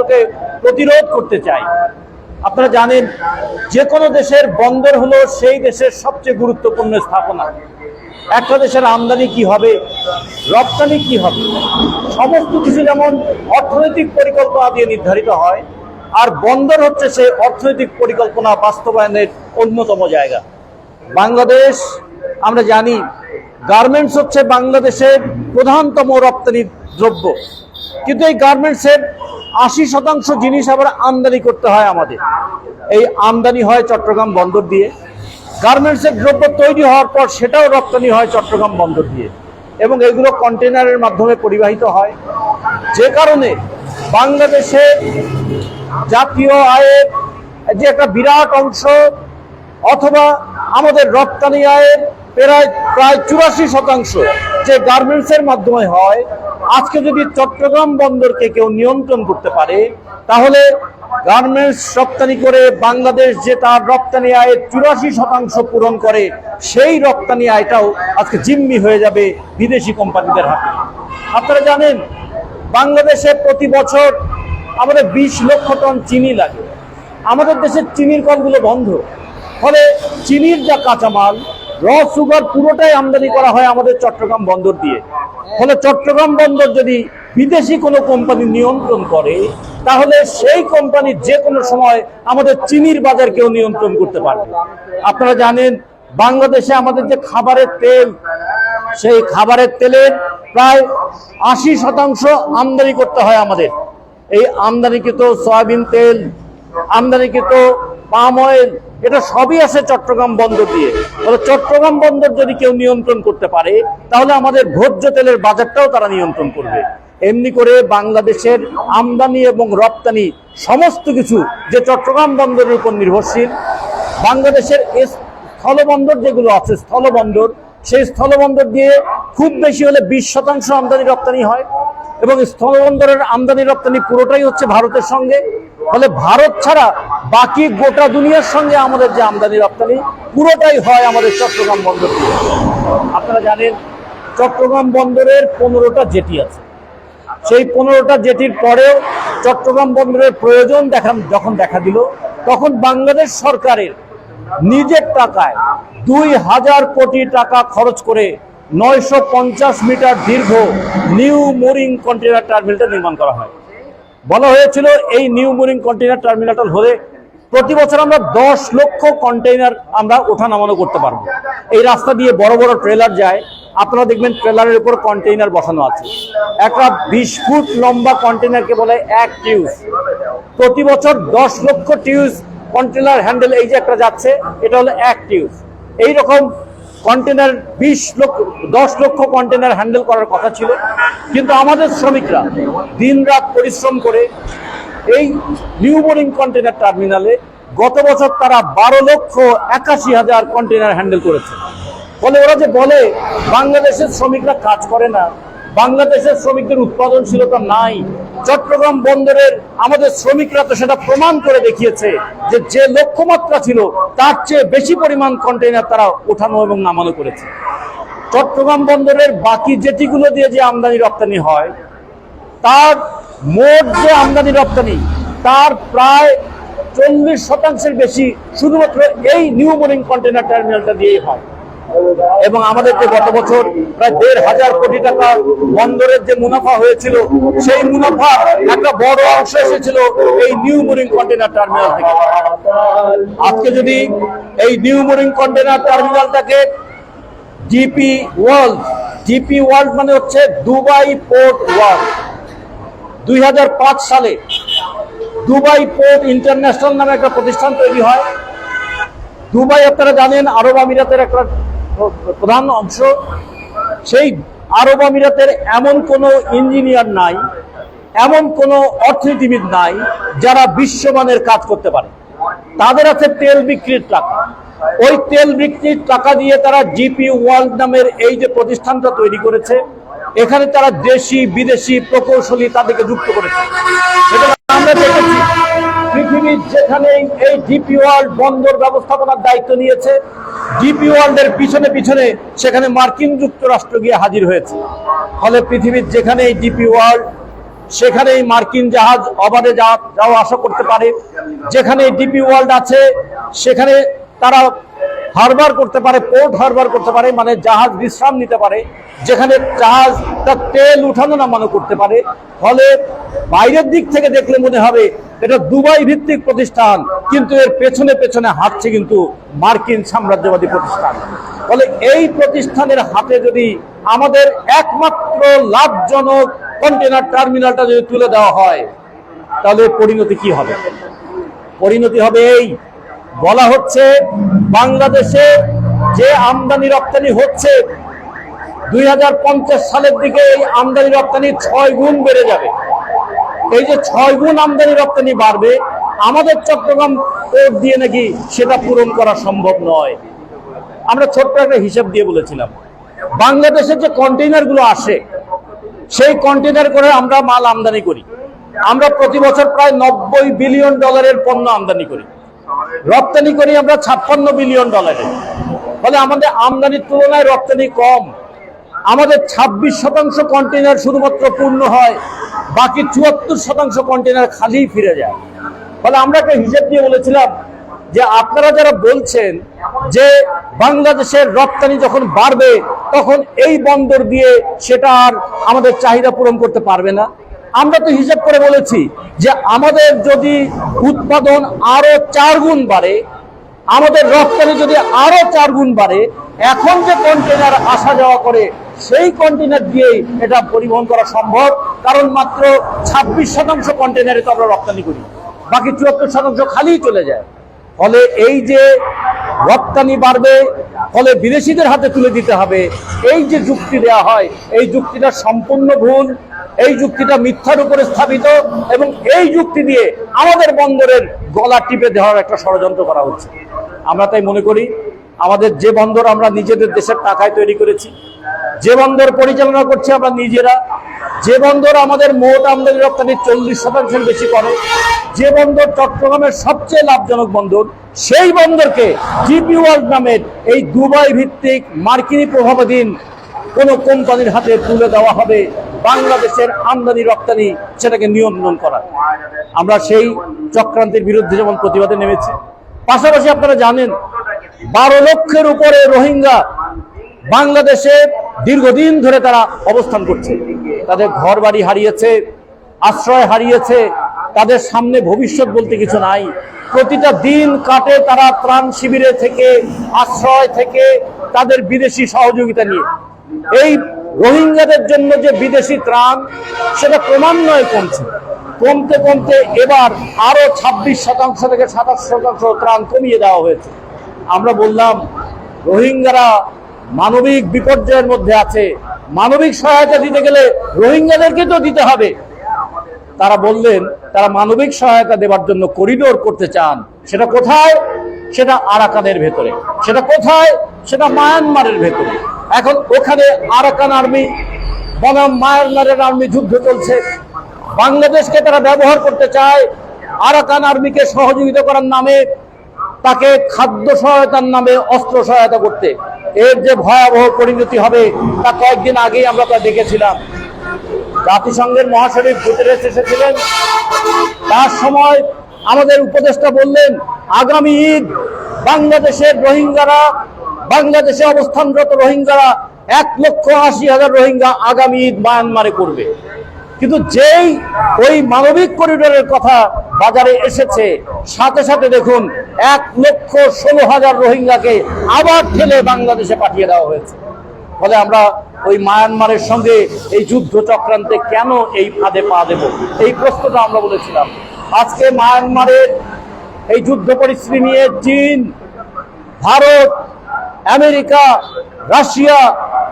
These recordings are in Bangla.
ষড়যন্ত্রকে প্রতিরোধ করতে চাই। আপনারা জানেন যে কোনো দেশের বন্দর হলো সেই দেশের সবচেয়ে গুরুত্বপূর্ণ স্থাপনা। একটা দেশের আমদানি কি হবে, রপ্তানি কি হবে, সমস্ত কিছু যেমন অর্থনৈতিক পরিকল্পনা দিয়ে নির্ধারিত হয়, আর বন্দর হচ্ছে সেই অর্থনৈতিক পরিকল্পনা বাস্তবায়নের অন্যতম জায়গা। বাংলাদেশ, আমরা জানি গার্মেন্টস হচ্ছে বাংলাদেশের প্রধানতম রপ্তানি দ্রব্য। কিন্তু এই গার্মেন্টসের আশি শতাংশ জিনিস আবার আমদানি করতে হয় আমাদের। এই আমদানি হয় চট্টগ্রাম বন্দর দিয়ে। গার্মেন্টসের দ্রব্য তৈরি হওয়ার পর সেটাও রপ্তানি হয় চট্টগ্রাম বন্দর দিয়ে। এবং এগুলো কন্টেনারের মাধ্যমে পরিবাহিত হয়। যে কারণে বাংলাদেশে জাতীয় আয়ের যে একটা বিরাট অংশ অথবা আমাদের রপ্তানি আয়ের প্রায় প্রায় চুরাশি শতাংশ যে গার্মেন্টসের মাধ্যমে হয় আজকে যদি চট্টগ্রাম বন্দরকে কেউ নিয়ন্ত্রণ করতে পারে, তাহলে গার্মেন্টস রপ্তানি করে বাংলাদেশ যে তার রপ্তানি আয়ের চুরাশি শতাংশ পূরণ করে, সেই রপ্তানি আয়টাও আজকে জিম্মি হয়ে যাবে বিদেশি কোম্পানিদের হাতে। আপনারা জানেন, বাংলাদেশে প্রতি বছর আমাদের বিশ লক্ষ টন চিনি লাগে। আমাদের দেশের চিনির কলগুলো বন্ধ। ফলে চিনির যা কাঁচামাল র সুগার পুরোটাই আমদানি করা হয় আমাদের চট্টগ্রাম বন্দর দিয়ে। ফলে চট্টগ্রাম বন্দর যদি বিদেশি কোনো কোম্পানি নিয়ন্ত্রণ করে, তাহলে সেই কোম্পানি যে কোনো সময় আমাদের চিনির বাজারকেও নিয়ন্ত্রণ করতে পারবে। আপনারা জানেন, বাংলাদেশে আমাদের যে খাবারের তেল, সেই খাবারের তেলের প্রায় আশি শতাংশ আমদানি করতে হয় আমাদের। এই আমদানিকৃত সয়াবিন তেল, আমদানিকৃত পাম অয়েল এটা সবই আসে চট্টগ্রাম বন্দর দিয়ে। তাহলে চট্টগ্রাম বন্দর যদি কেউ নিয়ন্ত্রণ করতে পারে, তাহলে আমাদের ভোজ্য তেলের বাজারটাও তারা নিয়ন্ত্রণ করবে। এমনি করে বাংলাদেশের আমদানি এবং রপ্তানি সমস্ত কিছু যে চট্টগ্রাম বন্দরের উপর নির্ভরশীল, বাংলাদেশের স্থলবন্দর যেগুলো আছে, স্থলবন্দর, সেই স্থলবন্দর দিয়ে খুব বেশি হলে বিশ শতাংশ আমদানি রপ্তানি হয়। এবং স্থলবন্দরের আমদানি রপ্তানি পুরোটাই হচ্ছে ভারতের সঙ্গে। ফলে ভারত ছাড়া বাকি গোটা দুনিয়ার সঙ্গে আমাদের যে আমদানি রপ্তানি, পুরোটাই হয় আমাদের চট্টগ্রাম বন্দর আপনারা জানেন, চট্টগ্রাম বন্দরের পনেরোটা জেটি আছে। সেই পনেরোটা জেটির পরেও চট্টগ্রাম বন্দরের প্রয়োজন দেখা যখন দেখা দিল, তখন বাংলাদেশ সরকারের নিজের টাকায় দুই হাজার কোটি টাকা খরচ করে নয়শো পঞ্চাশ মিটার দীর্ঘ নিউ মোরিং কন্টেনার টার্মিনালটা নির্মাণ করা হয়। বলা হয়েছিল এই নিউ মোরিং কন্টেনার টার্মিনালটা হলে প্রতি বছর আমরা দশ লক্ষ কন্টেইনার আমরা ওঠা নামানো করতে পারব। এই রাস্তা দিয়ে বড় বড় ট্রেলার যায়। আপনারা দেখবেন ট্রেলারের উপর কন্টেইনার বসানো আছে। একটা বিশ ফুট লম্বা কন্টেইনারকে বলে এক টিউজ প্রতি বছর দশ লক্ষ টিউজ কন্টেনার হ্যান্ডেল এই যে একটা যাচ্ছে, এটা হলো এক টিউজ এইরকম কন্টেনার বিশ লক্ষ, দশ লক্ষ কন্টেনার হ্যান্ডেল করার কথা ছিল। কিন্তু আমাদের শ্রমিকরা দিন রাত পরিশ্রম করে এই নিউ বোরিং কন্টেনার টার্মিনালে গত বছর তারা বারো লক্ষ একাশি হাজার কন্টেনার হ্যান্ডেল করেছে। ফলে ওরা যে বলে, বাংলাদেশের শ্রমিকরা কাজ করে না বাংলাদেশের শ্রমিকদের উৎপাদনশীলতা নাই। চট্টগ্রাম বন্দরের আমাদের শ্রমিকরা তো সেটা প্রমাণ করে দেখিয়েছে যে যে লক্ষ্যমাত্রা ছিল, তার চেয়ে বেশি পরিমাণ কন্টেইনার তারা ওঠানো এবং নামানো করেছে। চট্টগ্রাম বন্দরের বাকি জেটিগুলো দিয়ে যে আমদানি রপ্তানি হয়, তার মোট যে আমদানি রপ্তানি, তার প্রায় চল্লিশ শতাংশের বেশি শুধুমাত্র এই নিউ মোরিং কন্টেনার টার্মিনালটা দিয়েই হয়। এবং আমাদের যে গত বছর প্রায় দেড় হাজার কোটি টাকা বন্দরের যে মুনাফা হয়েছিল, সেই মুনাফা একটা বড় অংশ এসেছিল এই নিউ মোরিং কন্টেনার টার্মিনাল থেকে। আজকে যদি এই নিউ মোরিং কন্টেনার টার্মিনালটাকে জিপি ওয়ার্ল্ড জিপি ওয়ার্ল্ড মানে হচ্ছে দুবাই পোর্ট ওয়ার্ল্ড। দুই হাজার পাঁচ সালে দুবাই পোর্ট ইন্টারন্যাশনাল নামে একটা প্রতিষ্ঠান তৈরি হয়। দুবাই আপনারা জানেন, আরব আমিরাতের একটা প্রধান অংশ, সেই আরব আমিরাতের এমন কোনো ইঞ্জিনিয়ার নাই, এমন কোনো অর্থনীতিবিদ নাই যারা বিশ্বমানের কাজ করতে পারে। তাদের আছে তেল বিক্রির টাকা। ওই তেল বিক্রির টাকা দিয়ে তারা জিপি ওয়ার্ল্ড নামের এই যে প্রতিষ্ঠানটা তৈরি করেছে, এখানে তারা দেশি বিদেশি প্রকৌশলী তাদেরকে যুক্ত করেছে। আমরা দেখেছি পৃথিবীর যেখানে এই ডিপি ওয়ার্ল্ড বন্দর ব্যবস্থাপনার দায়িত্ব নিয়েছে ডিপি ওয়ার্ল্ডের পিছনে পিছনে সেখানে মার্কিন যুক্তরাষ্ট্র গিয়ে হাজির হয়েছে। ফলে পৃথিবীর যেখানে এই ডিপি ওয়ার্ল্ড সেখানে এই মার্কিন জাহাজ অবাধে যাওয়া আশা করতে পারে। যেখানে ডিপি ওয়ার্ল্ড আছে, সেখানে তারা হারবার করতে পারে পোর্ট হারবার করতে পারে মানে জাহাজ বিশ্রাম নিতে পারে, যেখানে জাহাজ তার তেল উঠানো নামানো করতে পারে, ফলে বাইরের দিক থেকে দেখলে মনে হবে এটা দুবাই ভিত্তিক প্রতিষ্ঠান, কিন্তু এর পেছনে পেছনে হাঁটছে কিন্তু মার্কিন সাম্রাজ্যবাদী প্রতিষ্ঠান। ফলে এই প্রতিষ্ঠানের হাতে যদি আমাদের একমাত্র লাভজনক কন্টেনার টার্মিনালটা যদি তুলে দেওয়া হয়, তাহলে পরিণতি কি হবে? পরিণতি হবে এই বলা হচ্ছে বাংলাদেশে যে আমদানি রপ্তানি হচ্ছে, দুই হাজার পঞ্চাশ সালের দিকে এই আমদানি রপ্তানি ছয় গুণ বেড়ে যাবে। এই যে ছয় গুণ আমদানি রপ্তানি বাড়বে, আমাদের চট্টগ্রাম পোর্ট দিয়ে নাকি সেটা পূরণ করা সম্ভব নয়। আমরা ছোট্ট একটা হিসাব দিয়ে বলেছিলাম বাংলাদেশের যে কন্টেইনারগুলো আসে, সেই কন্টেইনার করে আমরা মাল আমদানি করি। আমরা প্রতি বছর প্রায় নব্বই বিলিয়ন ডলারের পণ্য আমদানি করি। রপ্তানি করি আমরা ছাপ্পান্ন বিলিয়ন ডলারে। ফলে আমাদের আমদানির তুলনায় রপ্তানি কম। আমাদের ২৬ শতাংশ কন্টেনার শুধুমাত্র পূর্ণ হয়, বাকি চুয়াত্তর শতাংশ কন্টেনার খালি ফিরে যায়। ফলে আমরা একটা হিসেব দিয়ে বলেছিলাম যে আপনারা যারা বলছেন যে বাংলাদেশের রপ্তানি যখন বাড়বে, তখন এই বন্দর দিয়ে সেটা আর আমাদের চাহিদা পূরণ করতে পারবে না। আমরা তো হিসাব করে বলেছি যে আমাদের যদি উৎপাদন আরও চার গুণ বাড়ে, আমাদের রপ্তানি যদি আরও চার গুণ বাড়ে, এখন যে কন্টেনার আসা যাওয়া করে, সেই কন্টেনার দিয়েই এটা পরিবহন করা সম্ভব। কারণ মাত্র ছাব্বিশ শতাংশ কন্টেনারে তো আমরা রপ্তানি করি। বাকি চুয়াত্তর শতাংশ খালি চলে যায়। ফলে এই যে রপ্তানি বাড়বে, ফলে বিদেশিদের হাতে তুলে দিতে হবে, এই যে যুক্তি দেওয়া হয়, এই যুক্তিটা সম্পূর্ণ ভুল। এই যুক্তিটা মিথ্যার উপরে স্থাপিত এবং এই যুক্তি দিয়ে আমাদের বন্দরের গলা টিপে দেওয়ার একটা ষড়যন্ত্র করা হচ্ছে। আমরা তাই মনে করি, আমাদের যে বন্দর আমরা নিজেদের দেশের টাকায় তৈরি করেছি, যে বন্দর পরিচালনা করছি আমরা নিজেরা, যে বন্দর আমাদের মোট আমদানি রপ্তানি চল্লিশ শতাংশের বেশি করে, যে বন্দর চট্টগ্রামের সবচেয়ে লাভজনক বন্দর, সেই বন্দরকে জিপি ওয়ার্ল্ড নামের এই দুবাই ভিত্তিক মার্কিনী প্রভাবাধীন কোনো কোম্পানির হাতে তুলে দেওয়া হবে। বাংলাদেশের আমদানি, রপ্তানি সেটাকে নিয়ন্ত্রণ করা। আমরা সেই চক্রান্তের বিরুদ্ধে যেমন প্রতিবাদে নেমেছি, পাশাপাশি আপনারা জানেন, বারো লক্ষের উপরে রোহিঙ্গা বাংলাদেশে দীর্ঘদিন ধরে তারা অবস্থান করছে। তাদের ঘর বাড়ি হারিয়েছে, আশ্রয় হারিয়েছে, তাদের সামনে ভবিষ্যৎ বলতে কিছু নাই। প্রতিটা দিন কাটে তারা ত্রাণ শিবিরে থেকে, আশ্রয় থেকে তাদের বিদেশি সহযোগিতা নিয়ে। এই রোহিঙ্গাদের জন্য যে বিদেশি ত্রাণ, সেটা ক্রমান্বয়ে কমছে। কমতে কমতে এবার আরও ছাব্বিশ শতাংশ থেকে সাতাশ শতাংশ ত্রাণ কমিয়ে দেওয়া হয়েছে। আমরা বললাম, রোহিঙ্গারা মানবিক বিপর্যয়ের মধ্যে আছে। মানবিক সহায়তা দিতে গেলে রোহিঙ্গাদেরকে তো দিতে হবে। তারা বললেন, তারা মানবিক সহায়তা দেওয়ার জন্য করিডোর করতে চান। সেটা কোথায়? সেটা আরাকানের ভেতরে, সেটা কোথায়? সেটা মায়ানমারের ভেতরে। এখন ওখানে আরাকান আর্মি, বনাম মায়ানমারের আর্মি যুদ্ধ চলছে। বাংলাদেশকে তারা ব্যবহার করতে চায় আরাকান আর্মিকে সহযোগিতা করার নামে, তাকে খাদ্য সহায়তার নামে অস্ত্র সহায়তা করতে। এর যে ভয়াবহ পরিণতি হবে, তা কয়েকদিন আগেই আমরা তা দেখেছিলাম। জাতিসংঘের মহাসচিব গুতেরেস এসেছিলেন। তার সময় আমাদের উপদেষ্টা বললেন, আগামী ঈদ বাংলাদেশের রোহিঙ্গারা, বাংলাদেশে অবস্থানরত রোহিঙ্গারা, এক লক্ষ আশি হাজার রোহিঙ্গা আগামী ঈদ মায়ানমারে করবে। কিন্তু যেই ওই মানবিক করিডোরের কথা বাজারে এসেছে, সাথে সাথে দেখুন, এক লক্ষ ষোলো হাজার রোহিঙ্গাকে আবার ঠেলে বাংলাদেশে পাঠিয়ে দেওয়া হয়েছে। ফলে আমরা ওই মায়ানমারের সঙ্গে এই যুদ্ধ চক্রান্তে কেন এই ফাঁদে পা দেব? এই প্রশ্নটা আমরা বলেছিলাম। আজকে মায়ানমারের এই যুদ্ধ পরিস্থিতি নিয়ে চীন, ভারত, আমেরিকা, রাশিয়া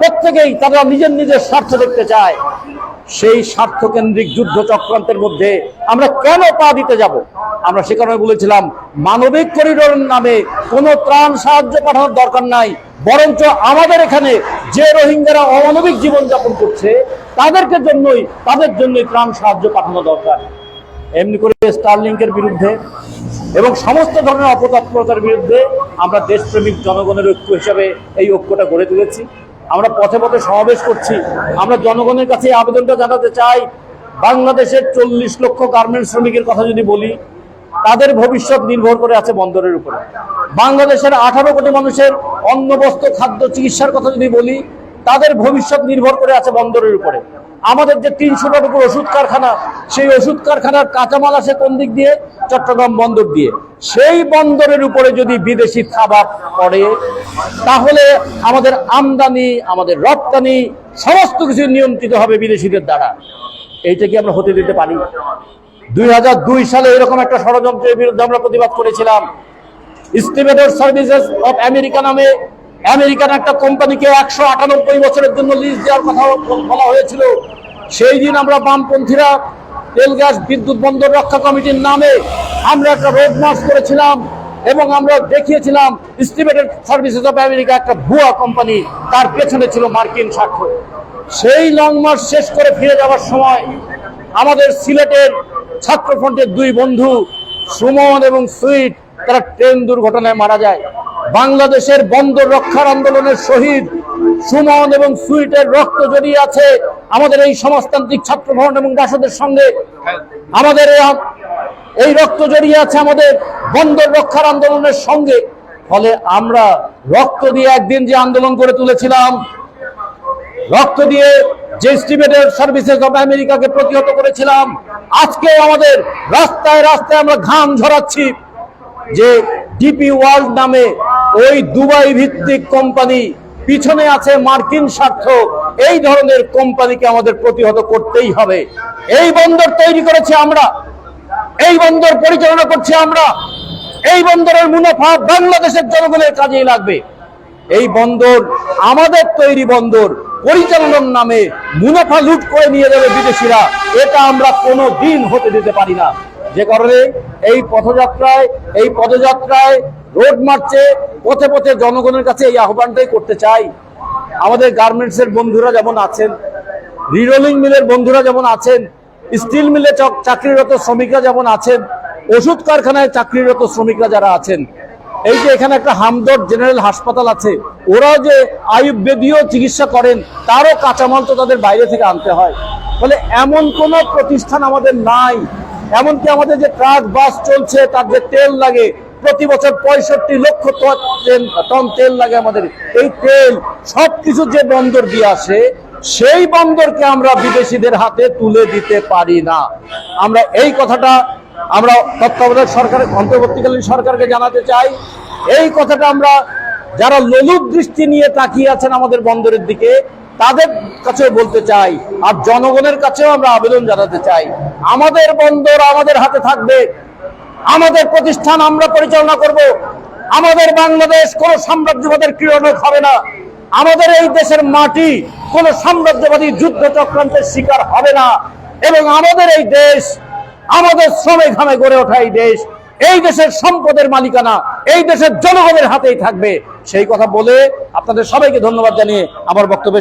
প্রত্যেকেই তারা নিজের নিজের স্বার্থ দেখতে চায়। সেই স্বার্থকেন্দ্রিক যুদ্ধ চক্রান্তের মধ্যে আমরা কেন পা দিতে যাব? আমরা সে কারণে বলেছিলাম, মানবিক করিডোরের নামে কোনো ত্রাণ সাহায্য পাঠানোর দরকার নাই, বরঞ্চ আমাদের এখানে যে রোহিঙ্গারা অমানবিক জীবনযাপন করছে, তাদেরকে জন্যই, তাদের জন্যই ত্রাণ সাহায্য পাঠানো দরকার। এমনি করে স্টারলিংকের বিরুদ্ধে এবং সমস্ত ধরনের অপতৎপরতার বিরুদ্ধে আমরা দেশপ্রেমিক জনগণের ঐক্য হিসাবে এই ঐক্যটা গড়ে তুলেছি। আমরা পথে পথে সমাবেশ করছি। আমরা জনগণের কাছে আবেদনটা জানাতে চাই। বাংলাদেশের চল্লিশ লক্ষ গার্মেন্টস শ্রমিকের কথা যদি বলি, তাদের ভবিষ্যৎ নির্ভর করে আছে বন্দরের উপরে। বাংলাদেশের আঠারো কোটি মানুষের অন্ন বস্ত্র খাদ্য, চিকিৎসার কথা যদি বলি, তাদের ভবিষ্যৎ নির্ভর করে আছে বন্দরের উপরে। আমাদের যে তিনশোটার উপর ওষুধ কারখানা, সেই ওষুধ কারখানার কাঁচামাল আসে কোন দিক দিয়ে? চট্টগ্রাম বন্দর দিয়ে। সেই বন্দরের উপরে যদি বিদেশি খাবার পড়ে, তাহলে আমাদের আমদানি, আমাদের রপ্তানি, সমস্ত কিছু নিয়ন্ত্রিত হবে বিদেশিদের দ্বারা। এইটা কি আমরা হতে দিতে পারি? দুই হাজার দুই সালে এরকম একটা ষড়যন্ত্রের বিরুদ্ধে আমরা প্রতিবাদ করেছিলাম। স্টিমেটর সার্ভিসেস অফ আমেরিকা নামে আমেরিকান একটা কোম্পানিকে একশো আটানব্বই বছরের জন্য লিজ দেওয়ার কথা বলা হয়েছিল। সেই দিন আমরা বামপন্থীরা তেল, গ্যাস, বিদ্যুৎ বন্দর রক্ষা কমিটির নামে আমরা একটা রোড মার্চ করেছিলাম এবং আমরা দেখিয়েছিলাম স্টিমেটেড সার্ভিসেস অফ আমেরিকা একটা ভুয়া কোম্পানি তার পেছনে ছিল মার্কিন স্বার্থ সেই লং মার্চ শেষ করে ফিরে যাওয়ার সময় আমাদের সিলেটের ছাত্রফ্রন্টের দুই বন্ধু সুমন এবং সুইট, তারা ট্রেন দুর্ঘটনায় মারা যায়। বাংলাদেশের বন্দর রক্ষার আন্দোলনের শহীদ সুমন এবং সুইটের রক্ত জড়িয়ে আছে আমাদের এই সমাজতান্ত্রিক ছাত্রভবন এবং দাসদের সঙ্গে। আমাদের এই- রক্ত জড়িয়ে আছে আমাদের বন্দর রক্ষার আন্দোলনের সঙ্গে। ফলে আমরা রক্ত দিয়ে একদিন যে আন্দোলন করে তুলেছিলাম, রক্ত দিয়ে যে স্টিমেটের সার্ভিসেস অফ আমেরিকাকে প্রতিহত করেছিলাম আজকে আমাদের রাস্তায় রাস্তায় আমরা ঘাম ঝরাচ্ছি যে ডিপি ওয়ার্ল্ড নামে ওই দুবাই ভিত্তিক কোম্পানি পিছনে আছে মার্কিন স্বার্থ। এই ধরনের কোম্পানিকে আমাদের প্রতিহত করতেই হবে। এই বন্দর তৈরি করেছি আমরা। এই বন্দর পরিচালনা করছি আমরা। এই বন্দরের মুনাফা বাংলাদেশের জনগণের কাজেই লাগবে। এই বন্দর আমাদের তৈরি বন্দর। পরিচালনার নামে মুনাফা লুট করে নিয়ে যাবে বিদেশিরা। এটা আমরা কোনো দিন হতে দিতে পারি না। যে কারণে এই পথযাত্রায়, এই পদযাত্রায় রোড মার্চে পথে পথে জনগণের কাছে এই আহ্বানটাই করতে চাই। আমাদের গার্মেন্টস এর বন্ধুরা যেমন আছেন, রিরোলিং মিলের বন্ধুরা যেমন আছেন, স্টিল মিলে চক- চাকরিরত শ্রমিকরা যেমন আছেন, ওষুধ কারখানায় চাকরিরত শ্রমিকরা যারা আছেন, এই যে এখানে একটা হামদর্দ জেনারেল হাসপাতাল আছে, ওরাও যে আয়ুর্বেদীয় চিকিৎসা করেন, তারও কাঁচামাল তো তাদের বাইরে থেকে আনতে হয়। ফলে এমন কোন প্রতিষ্ঠান আমাদের নাই। এমনকি আমাদের যে ট্রাক, বাস চলছে, তার যে তেল লাগে প্রতি বছর পঁয়ষট্টি লক্ষ টন তেল- লাগে আমাদের। এই তেল সবকিছু যে বন্দর দিয়ে আসে, সেই বন্দরকে আমরা বিদেশিদের হাতে তুলে দিতে পারি না। আমরা এই কথাটা আমরা তত্ত্বাবধায়ক সরকারের অন্তর্বর্তীকালীন সরকারকে জানাতে চাই। এই কথাটা আমরা যারা লোলুপ দৃষ্টি নিয়ে তাকিয়ে আছেন আমাদের বন্দরের দিকে, তাদের কাছে বলতে চাই। আর জনগণের কাছেও আমরা আবেদন জানাতে চাই। আমাদের বন্দর আমাদের হাতে থাকবে। আমাদের প্রতিষ্ঠান আমরা পরিচালনা করব। আমাদের বাংলাদেশ কোন সাম্রাজ্যবাদের ক্রীড়নক হবে না। আমাদের এই দেশের মাটি কোন সাম্রাজ্যবাদী যুদ্ধ চক্রান্তের শিকার হবে না। এবং আমাদের এই দেশ, আমাদের শ্রমে ঘামে গড়ে ওঠা এই দেশ, এই দেশের সম্পদের মালিকানা, এই দেশের জনগণের হাতেই থাকবে। সেই কথা বলে আপনাদের সবাইকে ধন্যবাদ জানিয়ে আমার বক্তব্য